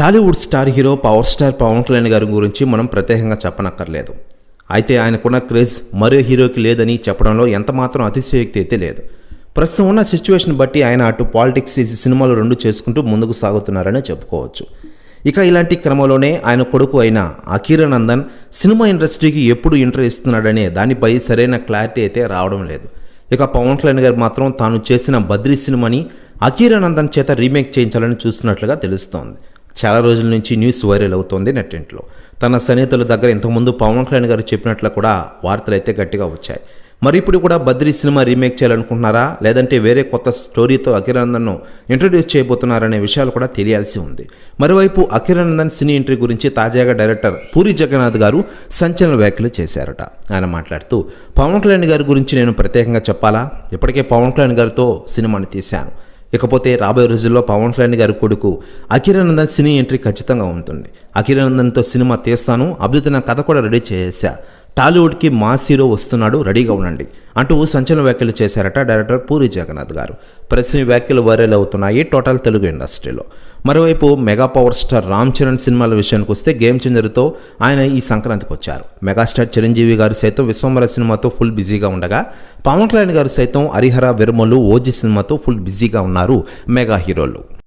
Tollywood star hero power star Pavan Kalyan గారి గురించి మనం ప్రత్యేకంగా చెప్పనక్కర్లేదు. అయితే ఆయనకున్న క్రేజ్ మరో హీరోకి లేదని చెప్పడంలో ఎంతమాత్రం అతిశయోక్తి అయితే లేదు. ప్రస్తుతం ఉన్న సిచ్యువేషన్ బట్టి ఆయన అటు పాలిటిక్స్ సినిమాలు రెండు చేసుకుంటూ ముందుకు సాగుతున్నారని చెప్పుకోవచ్చు. ఇక ఇలాంటి క్రమంలోనే ఆయన కొడుకు అయిన అఖీరానందన్ నందన్ సినిమా ఇండస్ట్రీకి ఎప్పుడు ఇంటర్ ఇస్తున్నాడనే దానిపై సరైన క్లారిటీ అయితే రావడం లేదు. ఇక పవన్ కళ్యాణ్ గారు మాత్రం తాను చేసిన బద్రీ సినిమాని అఖీరానందన్ చేత రీమేక్ చేయించాలని చూస్తున్నట్లుగా తెలుస్తోంది. చాలా రోజుల నుంచి న్యూస్ వైరల్ అవుతోంది నెట్టింట్లో. తన సన్నిహితుల దగ్గర ఇంతకుముందు పవన్ కళ్యాణ్ గారు చెప్పినట్లు కూడా వార్తలు అయితే గట్టిగా వచ్చాయి. మరి ఇప్పుడు కూడా బద్రీ సినిమా రీమేక్ చేయాలనుకుంటున్నారా? లేదంటే వేరే కొత్త స్టోరీతో అఖిరానందన్ను ఇంట్రడ్యూస్ చేయబోతున్నారనే విషయాలు కూడా తెలియాల్సి ఉంది. మరోవైపు అఖిరానందన్ సినీ ఎంట్రీ గురించి తాజాగా డైరెక్టర్ పూరి జగన్నాథ్ గారు సంచలన వ్యాఖ్యలు చేశారట. ఆయన మాట్లాడుతూ పవన్ కళ్యాణ్ గారి గురించి నేను ప్రత్యేకంగా చెప్పాలా? ఇప్పటికే పవన్ కళ్యాణ్ గారితో సినిమాని తీశాను. ఇకపోతే రాబోయే రోజుల్లో పవన్ కళ్యాణ్ గారి కొడుకు అఖిరానందన్ సినీ ఎంట్రీ ఖచ్చితంగా ఉంటుంది. అఖిరానందన్తో సినిమా తీస్తాను అద్భుతమైన కథ కూడా రెడీ చేసా టాలీవుడ్కి మాస్ హీరో వస్తున్నాడు రెడీగా ఉండండి అంటూ సంచలన వ్యాఖ్యలు చేశారట డైరెక్టర్ పూరి జగన్నాథ్ గారు. ప్రశ్న వ్యాఖ్యలు వైరల్ అవుతున్నాయి టోటల్ తెలుగు ఇండస్ట్రీలో. మరోవైపు mega power star Ram Charan సినిమాల విషయానికి వస్తే గేమ్ చేంజర్తో ఆయన ఈ సంక్రాంతికి వచ్చారు. మెగాస్టార్ చిరంజీవి గారు సైతం విశ్వంబర సినిమాతో ఫుల్ బిజీగా ఉండగా పవన్ కళ్యాణ్ గారు సైతం హరిహర విరమలు ఓజీ సినిమాతో ఫుల్ బిజీగా ఉన్నారు మెగా హీరోలు.